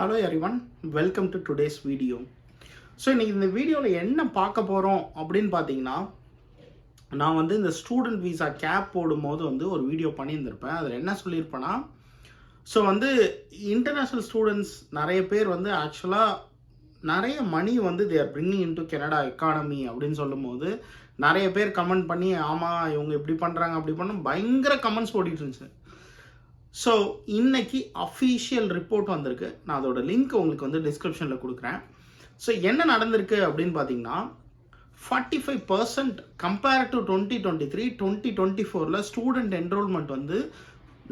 Hello everyone welcome to today's video so இன்றைக்கி இந்த வீடியோவில் என்ன பார்க்க போகிறோம் அப்படின்னு பார்த்தீங்கன்னா நான் வந்து இந்த ஸ்டூடெண்ட் விசா கேப் போடும்போது வந்து ஒரு வீடியோ பண்ணியிருந்திருப்பேன். அதில் என்ன சொல்லியிருப்பேன்னா ஸோ வந்து இன்டர்நேஷ்னல் ஸ்டூடெண்ட்ஸ் நிறைய பேர் வந்து ஆக்சுவலாக நிறைய மணி வந்து their bringing into Canada economy அப்படின்னு சொல்லும்போது நிறைய பேர் கமெண்ட் பண்ணி ஆமாம் இவங்க இப்படி பண்ணுறாங்க அப்படி பண்ண பயங்கர கமெண்ட்ஸ் ஓடிட்டு இருந்துச்சு. ஸோ இன்னைக்கு அஃபீஷியல் ரிப்போர்ட் வந்திருக்கு. நான் அதோட லிங்க் உங்களுக்கு வந்து டிஸ்கிரிப்ஷனில் கொடுக்குறேன். ஸோ என்ன நடந்திருக்கு அப்படின்னு பார்த்தீங்கன்னா forty five percent compare to twenty twenty three twenty twenty ஃபோரில் ஸ்டூடெண்ட் என்ரோல்மெண்ட் வந்து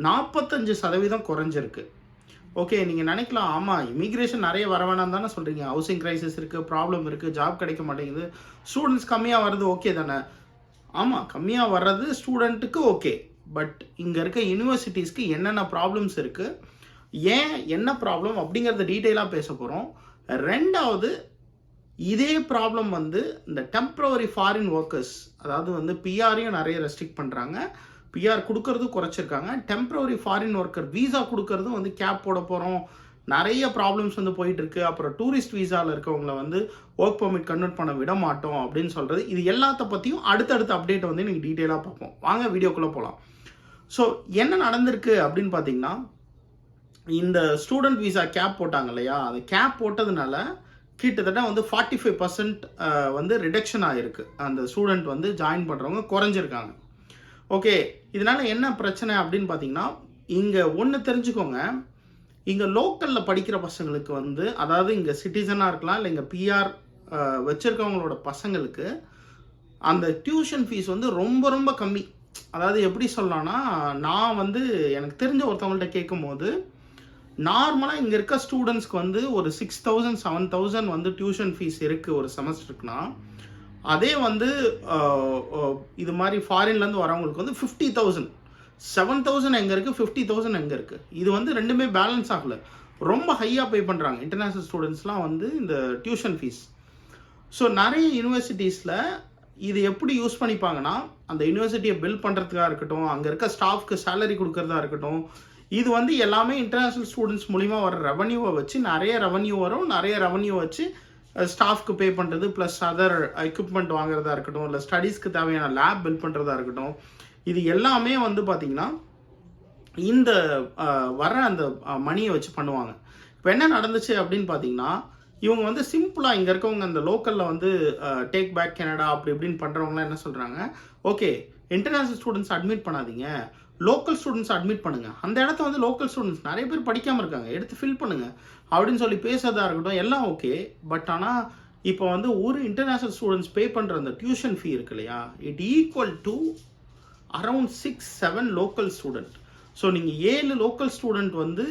நாற்பத்தஞ்சு சதவீதம் குறைஞ்சிருக்கு. ஓகே நீங்கள் நினைக்கலாம் ஆமாம் இமிக்ரேஷன் நிறைய வர வேணாம் தானே சொல்கிறீங்க ஹவுசிங் க்ரைசிஸ் இருக்குது ப்ராப்ளம் இருக்குது ஜாப் கிடைக்க மாட்டேங்குது. ஸ்டூடெண்ட்ஸ் கம்மியாக வர்றது ஓகே தானே? ஆமாம் கம்மியாக வர்றது ஸ்டூடெண்ட்டுக்கு ஓகே பட் இங்கே இருக்க யூனிவர்சிட்டிஸ்க்கு என்னென்ன ப்ராப்ளம்ஸ் இருக்குது ஏன் என்ன ப்ராப்ளம் அப்படிங்கிறத டீட்டெயிலாக பேச போகிறோம் ரெண்டாவது இதே ப்ராப்ளம் வந்து இந்த டெம்ப்ரவரி ஃபாரின் ஒர்க்கர்ஸ் அதாவது வந்து பிஆரையும் நிறைய ரெஸ்ட்ரிக்ட் பண்ணுறாங்க பிஆர் கொடுக்கறதும் குறைச்சிருக்காங்க. டெம்ப்ரவரி ஃபாரின் ஒர்க்கர் வீசா கொடுக்கறதும் வந்து கேப் போட போகிறோம் நிறைய ப்ராப்ளம்ஸ் வந்து போயிட்டுருக்கு. அப்புறம் டூரிஸ்ட் வீசாவில் இருக்கவங்கள வந்து ஒர்க் பர்மிட் கன்வெர்ட் பண்ண விட மாட்டோம் அப்படின்னு சொல்கிறது இது எல்லாத்த பற்றியும் அடுத்தடுத்த அப்டேட்டை வந்து நீங்கள் டீட்டெயிலாக பார்ப்போம். வாங்க வீடியோக்குள்ளே போகலாம் ஸோ என்ன நடந்திருக்கு அப்படின்னு பார்த்தீங்கன்னா இந்த ஸ்டூடெண்ட் விசா கேப் போட்டாங்க இல்லையா? அந்த கேப் போட்டதுனால கிட்டத்தட்ட வந்து ஃபார்ட்டி ஃபைவ் பர்சன்ட் வந்து ரிடக்ஷன் ஆகிருக்கு அந்த ஸ்டூடெண்ட் வந்து ஜாயின் பண்ணுறவங்க குறைஞ்சிருக்காங்க. ஓகே இதனால் என்ன பிரச்சனை அப்படின்னு பார்த்தீங்கன்னா இங்கே ஒன்று தெரிஞ்சுக்கோங்க. இங்கே லோக்கலில் படிக்கிற பசங்களுக்கு வந்து அதாவது இங்கே சிட்டிசனாக இருக்கலாம் இல்லை இங்கே பிஆர் வச்சுருக்கவங்களோட பசங்களுக்கு அந்த டியூஷன் ஃபீஸ் வந்து ரொம்ப ரொம்ப கம்மி. அதாவது எப்படி சொல்லலாம்னா நான் வந்து எனக்கு தெரிஞ்ச ஒருத்தவங்கள்ட்ட கேட்கும்போது நார்மலாக இங்கே இருக்க ஸ்டூடெண்ட்ஸ்க்கு வந்து ஒரு சிக்ஸ் தௌசண்ட் செவன் தௌசண்ட் வந்து டியூஷன் ஃபீஸ் இருக்குது ஒரு செமஸ்டருக்குனா அதே வந்து இது மாதிரி ஃபாரின்லேருந்து வரவங்களுக்கு வந்து ஃபிஃப்டி தௌசண்ட் செவன் தௌசண்ட் எங்கே இருக்குது ஃபிஃப்டி தௌசண்ட் எங்கே இருக்குது இது வந்து ரெண்டுமே பேலன்ஸ் ஆகல. ரொம்ப ஹையாக பே பண்ணுறாங்க இன்டர்நேஷ்னல் ஸ்டூடெண்ட்ஸ்லாம் வந்து இந்த டியூஷன் ஃபீஸ் ஸோ நிறைய யூனிவர்சிட்டிஸில் இது எப்படி யூஸ் பண்ணிப்பாங்கன்னா அந்த யூனிவர்சிட்டியை பில் பண்ணுறதுக்காக இருக்கட்டும் அங்கே இருக்க ஸ்டாஃப்க்கு சேலரி கொடுக்கறதா இருக்கட்டும் இது வந்து எல்லாமே இன்டர்நேஷ்னல் ஸ்டூடெண்ட்ஸ் மூலிமா வர ரெவன்யூவை வச்சு நிறைய ரெவன்யூ வரும் நிறைய ரெவன்யூ வச்சு ஸ்டாஃப்க்கு பே பண்ணுறது ப்ளஸ் அதர் எக்யூப்மெண்ட் வாங்குறதா இருக்கட்டும் இல்லை ஸ்டடீஸ்க்கு தேவையான லேப் பில்ட் பண்ணுறதா இருக்கட்டும் இது எல்லாமே வந்து பார்த்திங்கன்னா இந்த வர அந்த மணியை வச்சு பண்ணுவாங்க. இப்போ என்ன நடந்துச்சு அப்படின்னு பார்த்தீங்கன்னா இவங்க வந்து சிம்பிளாக இங்கே இருக்கவங்க அந்த லோக்கலில் வந்து டேக் பேக் கனடா அப்படி இப்படின்னு பண்ணுறவங்களாம் என்ன சொல்கிறாங்க ஓகே இன்டர்நேஷ்னல் ஸ்டூடெண்ட்ஸ் அட்மிட் பண்ணாதீங்க. லோக்கல் ஸ்டூடெண்ட்ஸ் அட்மிட் பண்ணுங்கள் அந்த இடத்த வந்து லோக்கல் ஸ்டூடெண்ட்ஸ் நிறைய பேர் படிக்காமல் இருக்காங்க. எடுத்து ஃபில் பண்ணுங்கள் அப்படின்னு சொல்லி பேசுறதா இருக்கட்டும் எல்லாம் ஓகே பட் ஆனால் இப்போ வந்து ஒரு இன்டர்நேஷ்னல் ஸ்டூடெண்ட்ஸ் பே பண்ணுற அந்த டியூஷன் ஃபீ இருக்கு இல்லையா? It equal to around six seven local student so நீங்கள் ஏழு லோக்கல் ஸ்டூடெண்ட் வந்து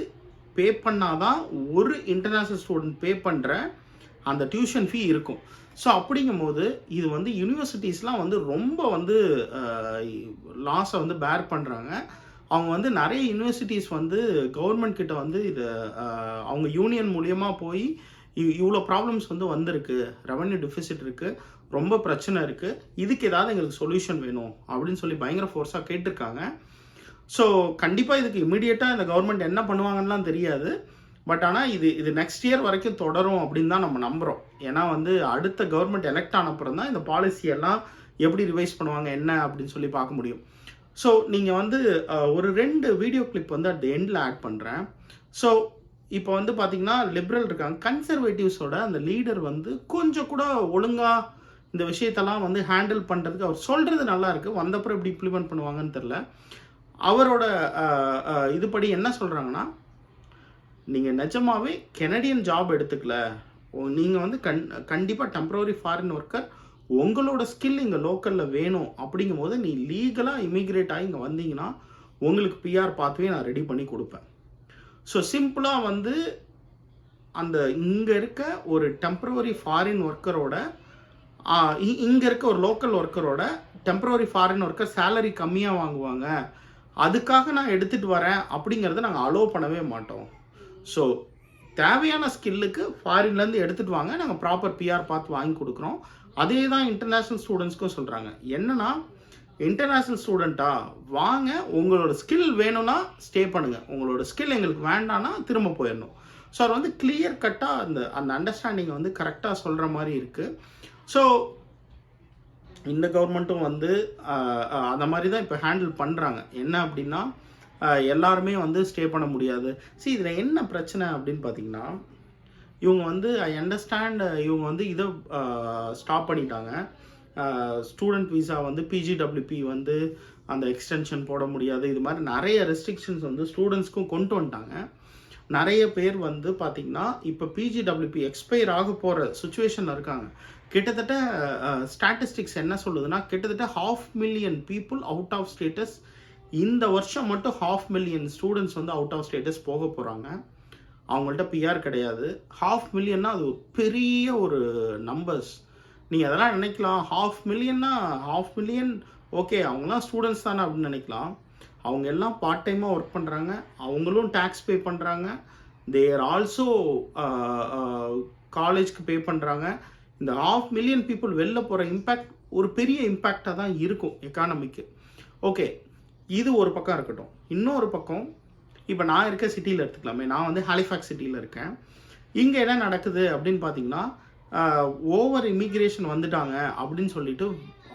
பே பண்ணாதான் ஒரு இன்டர்நேஷ்னல் ஸ்டூடெண்ட் பே பண்ணுற அந்த டியூஷன் ஃபீ இருக்கும். ஸோ அப்படிங்கும்போது இது வந்து யூனிவர்சிட்டிஸ்லாம் வந்து ரொம்ப வந்து லாஸை வந்து பேர் பண்ணுறாங்க அவங்க வந்து நிறைய யூனிவர்சிட்டிஸ் வந்து கவர்மெண்ட் கிட்ட வந்து இது அவங்க யூனியன் மூலியமாக போய் இவ்வளோ ப்ராப்ளம்ஸ் வந்து வந்திருக்கு. ரெவன்யூ டெபிசிட் இருக்குது ரொம்ப பிரச்சனை இருக்குது இதுக்கு ஏதாவது எங்களுக்கு சொல்யூஷன் வேணும் அப்படின்னு சொல்லி பயங்கர ஃபோர்ஸாக கேட்டிருக்காங்க. ஸோ கண்டிப்பாக இதுக்கு இமீடியட்டாக இந்த கவர்மெண்ட் என்ன பண்ணுவாங்கன்னுலாம் தெரியாது. பட் ஆனால் இது இது நெக்ஸ்ட் இயர் வரைக்கும் தொடரும் அப்படின்னு தான் நம்ம நம்புகிறோம் ஏன்னா வந்து அடுத்த கவர்மெண்ட் எலெக்ட் ஆனப்புறம் தான் இந்த பாலிசி எல்லாம் எப்படி ரிவைஸ் பண்ணுவாங்க என்ன அப்படின்னு சொல்லி பார்க்க முடியும். ஸோ நீங்கள் வந்து ஒரு ரெண்டு வீடியோ கிளிப் வந்து அட் எண்டில் ஆட் பண்ணுறேன் ஸோ இப்போ வந்து பார்த்தீங்கன்னா லிபரல் இருக்காங்க. கன்சர்வேட்டிவ்ஸோட அந்த லீடர் வந்து கொஞ்சம் கூட ஒழுங்காக இந்த விஷயத்தெல்லாம் வந்து ஹேண்டில் பண்ணுறதுக்கு அவர் சொல்கிறது நல்லா இருக்குது வந்தப்புறம் எப்படி இம்ப்ளிமெண்ட் பண்ணுவாங்கன்னு தெரில அவரோட இதுபடி என்ன சொல்கிறாங்கன்னா நீங்கள் நிஜமாவே கெனடியன் ஜாப் எடுத்துக்கல. நீங்கள் வந்து கண் கண்டிப்பாக டெம்பரவரி ஃபாரின் ஒர்க்கர் உங்களோட ஸ்கில் இங்கே லோக்கலில் வேணும். அப்படிங்கும்போது நீ லீகலாக இமிக்ரேட் ஆகி இங்கே வந்தீங்கன்னா உங்களுக்கு பிஆர் பாத்வே நான் ரெடி பண்ணி கொடுப்பேன். ஸோ சிம்பிளாக வந்து அந்த இங்கே இருக்க ஒரு டெம்பரவரி ஃபாரின் ஒர்க்கரோட இங்கே இருக்க ஒரு லோக்கல் ஒர்க்கரோட டெம்பரவரி ஃபாரின் ஒர்க்கர் சேலரி கம்மியாக வாங்குவாங்க. அதுக்காக நான் எடுத்துகிட்டு வரேன் அப்படிங்கிறத நாங்கள் அலோவ் பண்ணவே மாட்டோம். ஸோ தேவையான ஸ்கில்லுக்கு ஃபாரின்லேருந்து எடுத்துகிட்டு வாங்க. நாங்கள் ப்ராப்பர் பிஆர் பார்த்து வாங்கி கொடுக்குறோம். அதே தான் இன்டர்நேஷ்னல் ஸ்டூடெண்ட்ஸ்க்கும் சொல்கிறாங்க என்னன்னா இன்டர்நேஷ்னல் ஸ்டூடெண்ட்டா வாங்க. உங்களோட ஸ்கில் வேணும்னா ஸ்டே பண்ணுங்கள் உங்களோட ஸ்கில் எங்களுக்கு வேண்டாம்னா திரும்ப போயிடணும். ஸோ அவர் வந்து கிளியர் கட்டாக அந்த அந்த அண்டர்ஸ்டாண்டிங்கை வந்து கரெக்டாக சொல்கிற மாதிரி இருக்குது ஸோ இந்த கவர்மெண்ட்டும் வந்து அந்த மாதிரி தான் இப்போ ஹேண்டில் பண்ணுறாங்க என்ன அப்படின்னா எல்லாருமே வந்து ஸ்டே பண்ண முடியாது. See இதில் என்ன பிரச்சனை அப்படின்னு பார்த்தீங்கன்னா இவங்க வந்து ஐ அண்டர்ஸ்டாண்ட் இவங்க வந்து இதை ஸ்டாப் பண்ணிட்டாங்க. ஸ்டூடெண்ட் விசா வந்து பிஜிடபிள்யூபி வந்து அந்த எக்ஸ்டென்ஷன் போட முடியாது. இது மாதிரி நிறைய ரெஸ்ட்ரிக்ஷன்ஸ் வந்து ஸ்டூடெண்ட்ஸ்க்கும் கொண்டு வந்துட்டாங்க. நிறைய பேர் வந்து பார்த்திங்கன்னா இப்போ பிஜிடபிள்யூபி எக்ஸ்பயர் ஆக போகிற சுச்சுவேஷனில் இருக்காங்க. கிட்டத்தட்ட ஸ்டாட்டிஸ்டிக்ஸ் என்ன சொல்லுதுன்னா கிட்டத்தட்ட half million people out of status இந்த வருஷம் மட்டும் ஹாஃப் மில்லியன் ஸ்டூடெண்ட்ஸ் வந்து அவுட் ஆஃப் ஸ்டேட்டஸ் போக போகிறாங்க அவங்கள்ட்ட பிஆர் கிடையாது. ஹாஃப் மில்லியன்னா அது ஒரு பெரிய ஒரு நம்பர்ஸ் நீங்கள் அதெல்லாம் நினைக்கலாம். ஹாஃப் மில்லியன்னா ஹாஃப் மில்லியன் ஓகே அவங்களாம் ஸ்டூடெண்ட்ஸ் தானே அப்படின்னு நினைக்கலாம். அவங்க எல்லாம் பார்ட் டைமாக ஒர்க் பண்ணுறாங்க அவங்களும் டேக்ஸ் பே பண்ணுறாங்க தேர் ஆல்சோ காலேஜ்க்கு பே பண்ணுறாங்க இந்த ஆஃப் மில்லியன் பீப்புள் வெளில போகிற இம்பேக்ட் ஒரு பெரிய இம்பேக்டாக தான் இருக்கும் எக்கானமிக்கு ஓகே இது ஒரு பக்கம் இருக்கட்டும். இன்னொரு பக்கம் இப்போ நான் இருக்க சிட்டியில் எடுத்துக்கலாமே. நான் வந்து ஹாலிஃபேக்ஸ் சிட்டியில் இருக்கேன். இங்கே என்ன நடக்குது அப்படின்னு பார்த்தீங்கன்னா ஓவர் இமிக்ரேஷன் வந்துட்டாங்க அப்படின்னு சொல்லிட்டு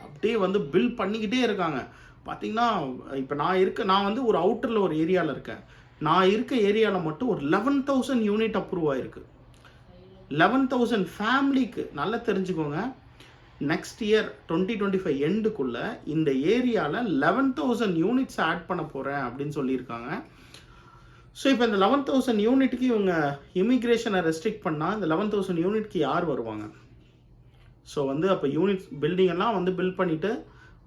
அப்படியே வந்து பில் பண்ணிக்கிட்டே இருக்காங்க. பார்த்தீங்கன்னா இப்போ நான் இருக்க நான் வந்து ஒரு அவுட்டரில் ஒரு ஏரியாவில் இருக்கேன். நான் இருக்க ஏரியாவில் மட்டும் ஒரு லெவன் தௌசண்ட் யூனிட் அப்ரூவ் ஆயிருக்கு. லெவன் தௌசண்ட் ஃபேமிலிக்கு நல்லா தெரிஞ்சுக்கோங்க. Next year twenty twenty five எண்டுக்குள்ளே இந்த ஏரியாவில் லெவன் தௌசண்ட் யூனிட்ஸ் ஆட் பண்ண போகிறேன் அப்படின்னு சொல்லியிருக்காங்க. ஸோ இப்போ இந்த லெவன் தௌசண்ட் யூனிட்டுக்கு இவங்க இமிக்ரேஷனை ரெஸ்ட்ரிக்ட் பண்ணால் இந்த லெவன் தௌசண்ட் யூனிட்க்கு யார் வருவாங்க? ஸோ வந்து அப்போ யூனிட் பில்டிங்கெல்லாம் வந்து பில்ட் பண்ணிவிட்டு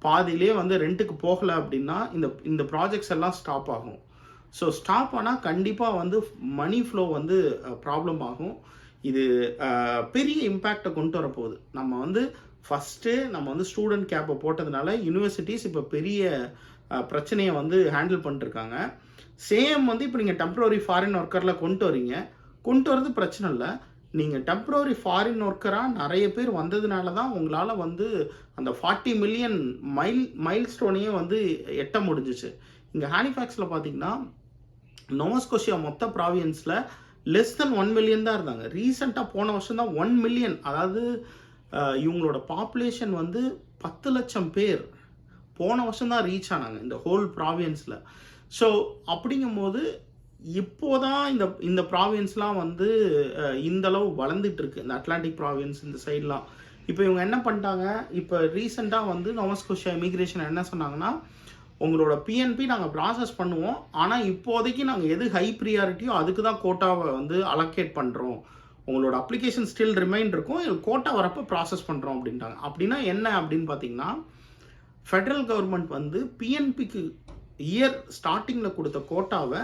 பாதியிலே வந்து ரெண்ட்டுக்கு போகலை அப்படின்னா இந்த இந்த ப்ராஜெக்ட்ஸ் எல்லாம் ஸ்டாப் ஆகும். ஸோ ஸ்டாப் ஆனால் கண்டிப்பாக வந்து மணி ஃப்ளோ வந்து ப்ராப்ளம் ஆகும். இது பெரிய இம்பேக்டை கொண்டு வரப்போகுது. நம்ம வந்து ஃபஸ்ட்டு நம்ம வந்து ஸ்டூடெண்ட் கேப்பை போட்டதுனால யூனிவர்சிட்டிஸ் இப்போ பெரிய பிரச்சனையை வந்து ஹேண்டில் பண்ணிட்டுருக்காங்க. சேம் வந்து இப்போ நீங்கள் டெம்ப்ரவரி ஃபாரின் ஒர்க்கரில் கொண்டு வரீங்க. கொண்டு வரது பிரச்சனை இல்லை. நீங்கள் டெம்ப்ரவரி ஃபாரின் ஒர்க்கராக நிறைய பேர் வந்ததுனால தான் உங்களால் வந்து அந்த ஃபார்ட்டி மில்லியன் மைல் மைல் ஸ்டோனையே வந்து எட்ட முடிஞ்சிச்சு. இங்கே ஹாலிஃபேக்ஸில் பார்த்தீங்கன்னா நோவஸ்கோஷியா மொத்த ப்ராவியன்ஸில் லெஸ் தென் ஒன் மில்லியன் தான் இருந்தாங்க. ரீசெண்டாக போன வருஷம் தான் ஒன் மில்லியன் அதாவது இவங்களோட பாப்புலேஷன் வந்து பத்து லட்சம் பேர் போன வருஷம் தான் ரீச் ஆனாங்க இந்த ஹோல் ப்ராவியன்ஸில் ஸோ அப்படிங்கும்போது இப்போதான் இந்த இந்த ப்ராவியன்ஸ்லாம் வந்து இந்தளவு இந்த அளவு வளர்ந்துட்டு இருக்கு. இந்த அட்லாண்டிக் ப்ராவியன்ஸ் இந்த சைட்லாம் இப்போ இவங்க என்ன பண்ணிட்டாங்க? இப்போ ரீசெண்டாக வந்து நோமஸ்கோஷியா இமிக்ரேஷன் என்ன சொன்னாங்கன்னா உங்களோட பிஎன்பி நாங்கள் ப்ராசஸ் பண்ணுவோம். ஆனால் இப்போதைக்கு நாங்கள் எது ஹை ப்ரியாரிட்டியோ அதுக்கு தான் கோட்டாவை வந்து அலோகேட் பண்ணுறோம் உங்களோட அப்ளிகேஷன் ஸ்டில் ரிமைண்ட் இருக்கும். கோட்டா வரப்போ ப்ராசஸ் பண்ணுறோம் அப்படின்ட்டாங்க. அப்படின்னா என்ன அப்படின்னு பார்த்தீங்கன்னா ஃபெடரல் கவர்மெண்ட் வந்து பிஎன்பிக்கு இயர் ஸ்டார்டிங்கில் கொடுத்த கோட்டாவை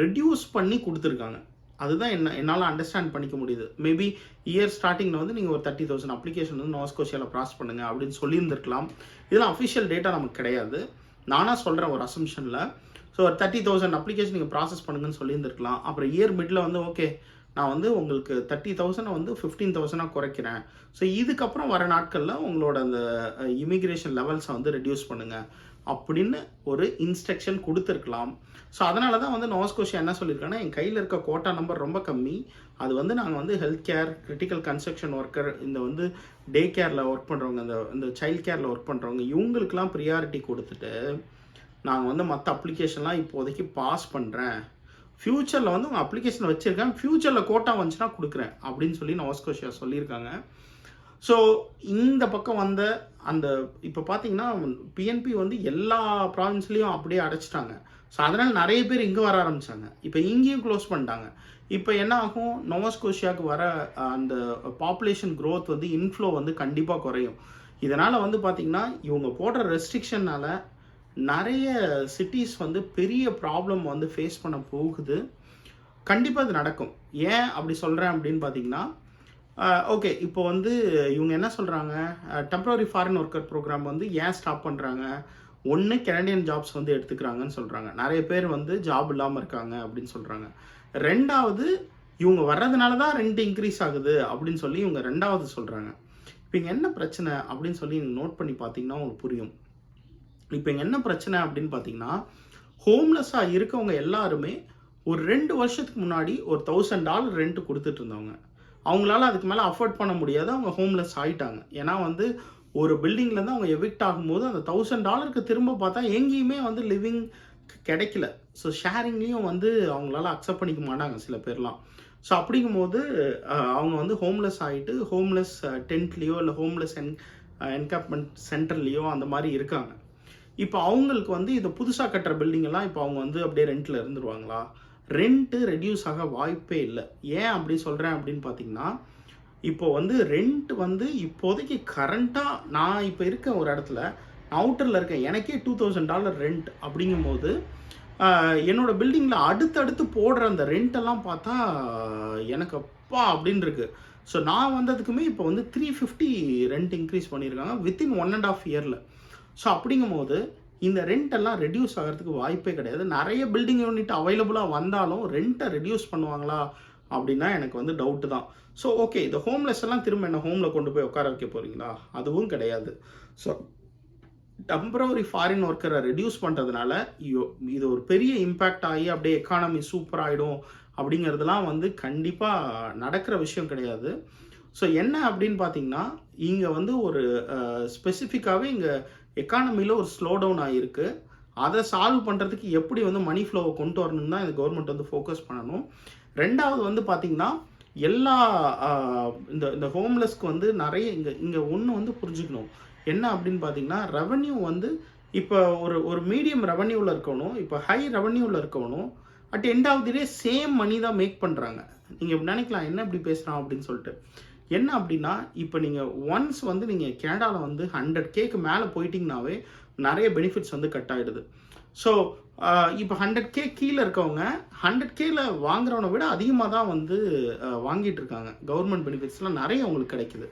ரெடியூஸ் பண்ணி கொடுத்துருக்காங்க. அதுதான் என்ன என்னால் அண்டர்ஸ்டாண்ட் பண்ணிக்க முடியுது. மேபி இயர் ஸ்டார்டிங்கில் வந்து நீங்கள் ஒரு தேர்ட்டி தௌசண்ட் அப்ளிகேஷன் வந்து நோஸ்கோஷியாவில் ப்ராசஸ் பண்ணுங்கள் அப்படின்னு சொல்லியிருந்திருக்கலாம். இதெல்லாம் அஃபிஷியல் டேட்டா நமக்கு கிடையாது. நானாக சொல்கிறேன் ஒரு அசம்ஷனில் ஸோ ஒரு தேர்ட்டி தௌசண்ட் அப்ளிகேஷன் நீங்கள் ப்ராசஸ் பண்ணுங்கன்னு சொல்லியிருந்துருக்கலாம். அப்புறம் இயர் மிடில் வந்து ஓகே நான் வந்து உங்களுக்கு தேர்ட்டி தௌசண்டை வந்து ஃபிஃப்டீன் தௌசண்டாக குறைக்கிறேன். ஸோ இதுக்கப்புறம் வர நாட்களில் உங்களோட அந்த uh, இமிக்ரேஷன் லெவல்ஸை வந்து ரெடியூஸ் பண்ணுங்கள் அப்படின்னு ஒரு இன்ஸ்ட்ரக்ஷன் கொடுத்துருக்கலாம். ஸோ அதனால தான் வந்து நோஸ்கோஷியா என்ன சொல்லியிருக்காங்கன்னா என் கையில் இருக்க கோட்டா நம்பர் ரொம்ப கம்மி. அது வந்து நாங்கள் வந்து health care critical construction worker இந்த வந்து டே கேரில் ஒர்க் பண்ணுறவங்க இந்த இந்த சைல்ட் கேரில் ஒர்க் பண்ணுறவங்க இவங்களுக்கெல்லாம் ப்ரியாரிட்டி கொடுத்துட்டு நாங்கள் வந்து மற்ற அப்ளிகேஷன்லாம் இப்போதைக்கு பாஸ் பண்ணுறேன் ஃப்யூச்சரில் வந்து உங்கள் அப்ளிகேஷன் வச்சுருக்கேன். ஃப்யூச்சரில் கோட்டா வந்துச்சுன்னா கொடுக்குறேன் அப்படின்னு சொல்லி நோஸ்கோஷியா சொல்லியிருக்காங்க. ஸோ இந்த பக்கம் வந்த அந்த இப்போ பார்த்தீங்கன்னா பிஎன்பி வந்து எல்லா ப்ராவின்ஸ்லேயும் அப்படியே அடைச்சிட்டாங்க. ஸோ அதனால் நிறைய பேர் இங்கே வர ஆரம்பிச்சாங்க. இப்போ இங்கேயும் க்ளோஸ் பண்ணிட்டாங்க. இப்போ என்ன ஆகும்? நோவாஸ்கோஷியாவுக்கு வர அந்த பாப்புலேஷன் க்ரோத் வந்து இன்ஃப்ளோ வந்து கண்டிப்பாக குறையும். இதனால் வந்து பார்த்திங்கன்னா இவங்க போடுற ரெஸ்ட்ரிக்ஷனால் நிறைய சிட்டிஸ் வந்து பெரிய ப்ராப்ளம் வந்து ஃபேஸ் பண்ண போகுது. கண்டிப்பாக அது நடக்கும். ஏன் அப்படி சொல்கிறேன் அப்படின்னு பார்த்தீங்கன்னா ஓகே இப்போ வந்து இவங்க என்ன சொல்கிறாங்க டெம்பரரி ஃபாரின் ஒர்க்கர் ப்ரோக்ராம் வந்து ஏன் ஸ்டாப் பண்ணுறாங்க ஒன்று கெனடியன் ஜாப்ஸ் வந்து எடுத்துக்கிறாங்கன்னு சொல்கிறாங்க நிறைய பேர் வந்து ஜாப் இல்லாமல் இருக்காங்க அப்படின்னு சொல்கிறாங்க ரெண்டாவது இவங்க வர்றதுனால தான் ரெண்ட் இன்க்ரீஸ் ஆகுது அப்படின்னு சொல்லி இவங்க ரெண்டாவது சொல்கிறாங்க இப்போ இங்கே என்ன பிரச்சனை அப்படின்னு சொல்லி நீங்கள் நோட் பண்ணி பார்த்தீங்கன்னா உங்களுக்கு புரியும். இப்போ இங்கே என்ன பிரச்சனை அப்படின்னு பார்த்தீங்கன்னா ஹோம்லெஸ்ஸாக இருக்கவங்க எல்லாருமே ஒரு ரெண்டு வருஷத்துக்கு முன்னாடி ஒரு தௌசண்ட் டாலர் ரெண்ட் கொடுத்துட்டு இருந்தவங்க. அவங்களால அதுக்கு மேலே அஃபோர்ட் பண்ண முடியாது. அவங்க ஹோம்லெஸ் ஆகிட்டாங்க ஏன்னா வந்து ஒரு பில்டிங்லேருந்து அவங்க எவிக்ட் ஆகும்போது அந்த தௌசண்ட் டாலருக்கு திரும்ப பார்த்தா எங்கேயுமே வந்து லிவிங் கிடைக்கல. ஸோ ஷேரிங்லேயும் வந்து அவங்களால அக்செப்ட் பண்ணிக்க மாட்டாங்க சில பேர்லாம். ஸோ அப்படிங்கும்போது அவங்க வந்து ஹோம்லெஸ் ஆகிட்டு ஹோம்லெஸ் டென்ட்லேயோ இல்லை ஹோம்லெஸ் என் என்கேப்மெண்ட் சென்டர்லேயோ அந்த மாதிரி இருக்காங்க. இப்போ அவங்களுக்கு வந்து இதை புதுசாக கட்டுற பில்டிங்கெல்லாம் இப்போ அவங்க வந்து அப்படியே ரெண்ட்டில் இருந்துருவாங்களா? ரெண்ட்டு ரெடியூஸ் ஆக வாய்ப்பே இல்லை. ஏன் அப்படி சொல்கிறேன் அப்படின்னு பார்த்தீங்கன்னா இப்போ வந்து ரெண்ட் வந்து இப்போதைக்கு கரண்ட்டாக நான் இப்போ இருக்க ஒரு இடத்துல அவுட்டரில் இருக்கேன் எனக்கே டூ தௌசண்ட் டாலர் ரெண்ட் அப்படிங்கும்போது என்னோடய என்னோட பில்டிங்கில் அடுத்தடுத்து போடுற அந்த ரெண்டெல்லாம் பார்த்தா எனக்கு அப்பா அப்படின்னு இருக்கு. ஸோ நான் வந்ததுக்குமே இப்போ வந்து த்ரீ ஃபிஃப்டி ரெண்ட் இன்க்ரீஸ் பண்ணியிருக்காங்க வித்தின் ஒன் அண்ட் ஆஃப் இயரில் ஸோ அப்படிங்கும்போது இந்த ரெண்டெல்லாம் ரெடியூஸ் ஆகிறதுக்கு வாய்ப்பே கிடையாது. நிறைய பில்டிங் யூனிட் அவைலபிளாக வந்தாலும் ரெண்ட்டை ரெடியூஸ் பண்ணுவாங்களா அப்படின்னா எனக்கு வந்து டவுட்டு தான். ஸோ ஓகே இந்த ஹோம்லெஸ் எல்லாம் திரும்ப என்ன ஹோமில் கொண்டு போய் உட்கார வைக்க போகிறீங்களா அதுவும் கிடையாது. ஸோ டெம்பரவரி ஃபாரின் ஒர்க்கரை ரெடியூஸ் பண்ணுறதுனால இது ஒரு பெரிய இம்பேக்ட் ஆகி அப்படியே எக்கானமி சூப்பர் ஆகிடும் அப்படிங்கிறதுலாம் வந்து கண்டிப்பாக நடக்கிற விஷயம் கிடையாது. ஸோ என்ன அப்படின்னு பார்த்தீங்கன்னா இங்கே வந்து ஒரு ஸ்பெசிஃபிக்காகவே இங்கே எக்கானமியில் ஒரு ஸ்லோ டவுன் ஆகிருக்கு அதை சால்வ் பண்ணுறதுக்கு எப்படி வந்து மணி ஃப்ளோவை கொண்டு வரணும்னு தான் இந்த கவர்மெண்ட் வந்து ஃபோக்கஸ் பண்ணணும். ரெண்டாவது வந்து பார்த்தீங்கன்னா எல்லா இந்த இந்த ஹோம்லெஸ்க்கு வந்து நிறைய இங்கே இங்கே ஒன்று வந்து புரிஞ்சுக்கணும். என்ன அப்படின்னு பார்த்தீங்கன்னா ரெவன்யூ வந்து இப்போ ஒரு ஒரு மீடியம் ரெவன்யூவில் இருக்கணும் இப்போ ஹை ரெவன்யூவில் இருக்கணும். At end of the day same money தான் மேக் பண்ணுறாங்க நீங்கள் நினைக்கலாம் என்ன இப்படி பேசுகிறான் அப்படின்னு சொல்லிட்டு. என்ன அப்படின்னா இப்போ நீங்கள் ஒன்ஸ் வந்து நீங்கள் கனடாவில் வந்து ஹண்ட்ரட் கேக்கு மேலே போயிட்டிங்கனாவே நிறைய பெனிஃபிட்ஸ் வந்து கட் ஆகிடுது ஸோ இப்போ ஹண்ட்ரட் கே கீழே இருக்கவங்க ஹண்ட்ரட் கேல வாங்குறவனை விட அதிகமாக தான் வந்து வாங்கிட்டு இருக்காங்க. கவர்மெண்ட் பெனிஃபிட்ஸ்லாம் நிறைய அவங்களுக்கு கிடைக்குது.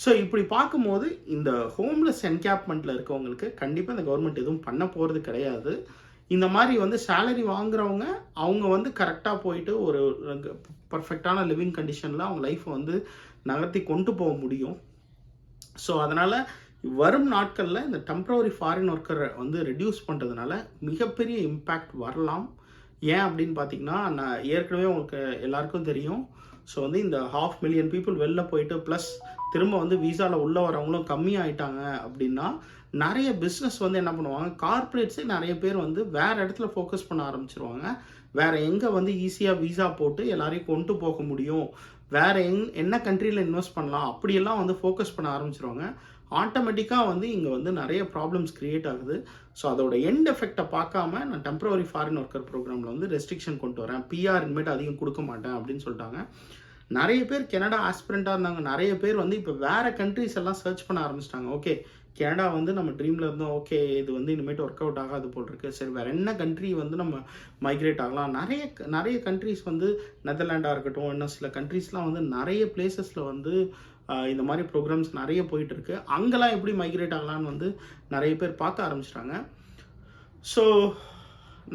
ஸோ இப்படி பார்க்கும்போது இந்த ஹோம்லெஸ் என்கேப்மெண்ட்டில் இருக்கவங்களுக்கு கண்டிப்பாக இந்த கவர்மெண்ட் எதுவும் பண்ண போகிறது கிடையாது. இந்த மாதிரி வந்து சேலரி வாங்குறவங்க அவங்க வந்து கரெக்டாக போயிட்டு ஒரு பர்ஃபெக்டான லிவிங் கண்டிஷனில் அவங்க லைஃப்பை வந்து நகர்த்தி கொண்டு போக முடியும். ஸோ அதனால் வரும் நாட்களில் இந்த டெம்ப்ரவரி ஃபாரின் ஒர்க்கரை வந்து ரெடியூஸ் பண்ணுறதுனால மிகப்பெரிய இம்பேக்ட் வரலாம். ஏன் அப்படின்னு பார்த்தீங்கன்னா நான் ஏற்கனவே உங்களுக்கு எல்லாருக்கும் தெரியும். ஸோ வந்து இந்த ஹாஃப் மில்லியன் பீப்புள் வெளில போயிட்டு ப்ளஸ் திரும்ப வந்து விசாவில் உள்ளே வரவங்களும் கம்மியாயிட்டாங்க அப்படின்னா நிறைய பிஸ்னஸ் வந்து என்ன பண்ணுவாங்க கார்ப்பரேட்ஸே நிறைய பேர் வந்து வேறு இடத்துல ஃபோக்கஸ் பண்ண ஆரம்பிச்சிருவாங்க. வேறு எங்கே வந்து ஈஸியாக விசா போட்டு எல்லாரையும் கொண்டு போக முடியும் வேறு எங் என்ன கண்ட்ரியில் இன்வெஸ்ட் பண்ணலாம் அப்படியெல்லாம் வந்து ஃபோக்கஸ் பண்ண ஆரம்பிச்சிருவாங்க. ஆட்டோமேட்டிக்காக வந்து இங்கே வந்து நிறைய ப்ராப்ளம்ஸ் கிரியேட் ஆகுது. ஸோ அதோட எண்ட் எஃபெக்டை பார்க்காம நான் டெம்பரவரி ஃபாரின் ஒர்க்கர் ப்ரோக்ராமில் வந்து ரெஸ்ட்ரிக்ஷன் கொண்டு வரேன். பிஆர் இனிமேட்டு அதிகம் கொடுக்க மாட்டேன் அப்படின்னு சொல்லிட்டாங்க. நிறைய பேர் கனடா ஆஸ்பிரண்ட்டாக இருந்தாங்க. நிறைய பேர் வந்து இப்போ வேறு கண்ட்ரிஸ் எல்லாம் சர்ச் பண்ண ஆரம்பிச்சிட்டாங்க. ஓகே கனடா வந்து நம்ம ட்ரீமில் இருந்தோம். ஓகே இது வந்து இனிமேட்டு ஒர்க் அவுட் ஆகாது போல் சரி வேறு என்ன கண்ட்ரி வந்து நம்ம மைக்ரேட் ஆகலாம்? நிறைய நிறைய கண்ட்ரிஸ் வந்து நெதர்லாண்டாக இருக்கட்டும் இன்னும் சில கண்ட்ரீஸ்லாம் வந்து நிறைய பிளேசஸில் வந்து இந்த மாதிரி ப்ரோக்ராம்ஸ் நிறைய போயிட்டுருக்கு. அங்கெல்லாம் எப்படி மைக்ரேட் ஆகலான்னு வந்து நிறைய பேர் பார்க்க ஆரம்பிச்சிட்டாங்க. ஸோ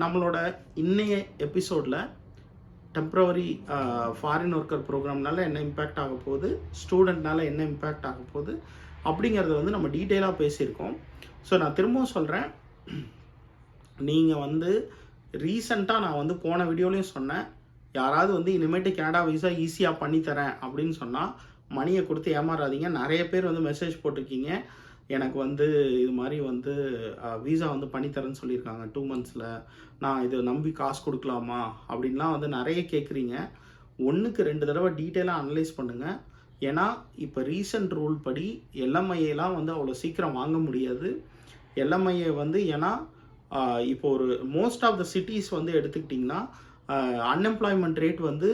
நம்மளோட இன்னைய எபிசோடில் டெம்ப்ரவரி ஃபாரின் ஒர்க்கர் ப்ரோக்ராம்னால என்ன இம்பேக்ட் ஆக போகுது? ஸ்டூடெண்ட்னால என்ன இம்பேக்ட் ஆக போகுது? அப்படிங்கிறத வந்து நம்ம டீட்டெயிலாக பேசியிருக்கோம். ஸோ நான் திரும்பவும் சொல்கிறேன் நீங்கள் வந்து ரீசண்டாக நான் வந்து போன வீடியோலையும் சொன்னேன். யாராவது வந்து இனிமேட்டு கனடா விசா ஈஸியாக பண்ணித்தரேன் அப்படின்னு சொன்னால் மணியை கொடுத்து ஏமாறாதீங்க. நிறைய பேர் வந்து மெசேஜ் போட்டிருக்கீங்க. எனக்கு வந்து இது மாதிரி வந்து விசா வந்து பண்ணித்தரேன்னு சொல்லியிருக்காங்க. டூ மந்த்ஸில் நான் இதை நம்பி காசு கொடுக்கலாமா? அப்படின்லாம் வந்து நிறைய கேட்குறீங்க ஒன்றுக்கு ரெண்டு தடவை டீட்டெயிலாக அனலைஸ் பண்ணுங்கள் ஏன்னா இப்போ ரீசன்ட் ரூல் படி எல்எம்ஐஏலாம் வந்து அவ்வளோ சீக்கிரம் வாங்க முடியாது. எல்எம்ஐஏ வந்து ஏன்னா இப்போ ஒரு மோஸ்ட் ஆஃப் த சிட்டிஸ் வந்து எடுத்துக்கிட்டிங்கன்னா அன்எம்ப்ளாய்மெண்ட் ரேட் வந்து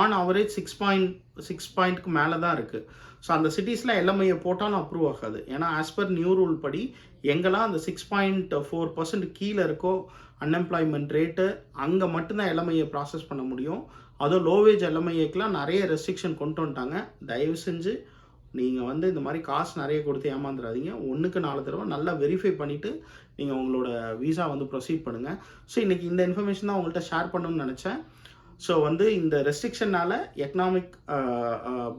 on average six point six பாயிண்ட்க்கு மேலே தான் இருக்குது ஸோ அந்த சிட்டிஸில் எல்எம்ஐயை போட்டாலும் அப்ரூவ் ஆகாது. ஏன்னா ஆஸ் பர் நியூ ரூல் படி எங்கெல்லாம் அந்த சிக்ஸ் பாயிண்ட் ஃபோர் பர்சன்ட் கீழே இருக்கோ அன்எம்ப்ளாய்மெண்ட் ரேட்டு அங்கே மட்டும்தான் எல்எம்ஐயை ப்ராசஸ் பண்ண முடியும். அதுவும் லோவேஜ் எல்எம்ஐஏக்கெலாம் நிறைய ரெஸ்ட்ரிக்ஷன் கொண்டு வந்துட்டாங்க. தயவு செஞ்சு நீங்கள் வந்து இந்த மாதிரி காசு நிறைய கொடுத்து ஏமாந்துடாதீங்க ஒன்றுக்கு நாலு தடவை நல்லா வெரிஃபை பண்ணிவிட்டு நீங்கள் உங்களோட விசா வந்து ப்ரொசீட் பண்ணுங்கள் ஸோ இன்றைக்கி இந்த இன்ஃபர்மேஷன் தான் உங்கள்கிட்ட ஷேர் பண்ணணும்னு நினச்சேன். ஸோ வந்து இந்த ரெஸ்ட்ரிக்ஷனால் எக்கனாமிக்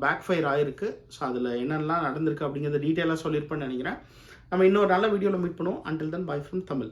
பேக் ஃபயர் ஆகிருக்கு ஸோ அதில் என்னென்னலாம் நடந்திருக்கு அப்படிங்கிறத டீட்டெயிலாக சொல்லியிருப்பேன்னு நினைக்கிறேன். நம்ம இன்னொரு நல்ல வீடியோவில் மீட் பண்ணுவோம். Until then bye from Tamil.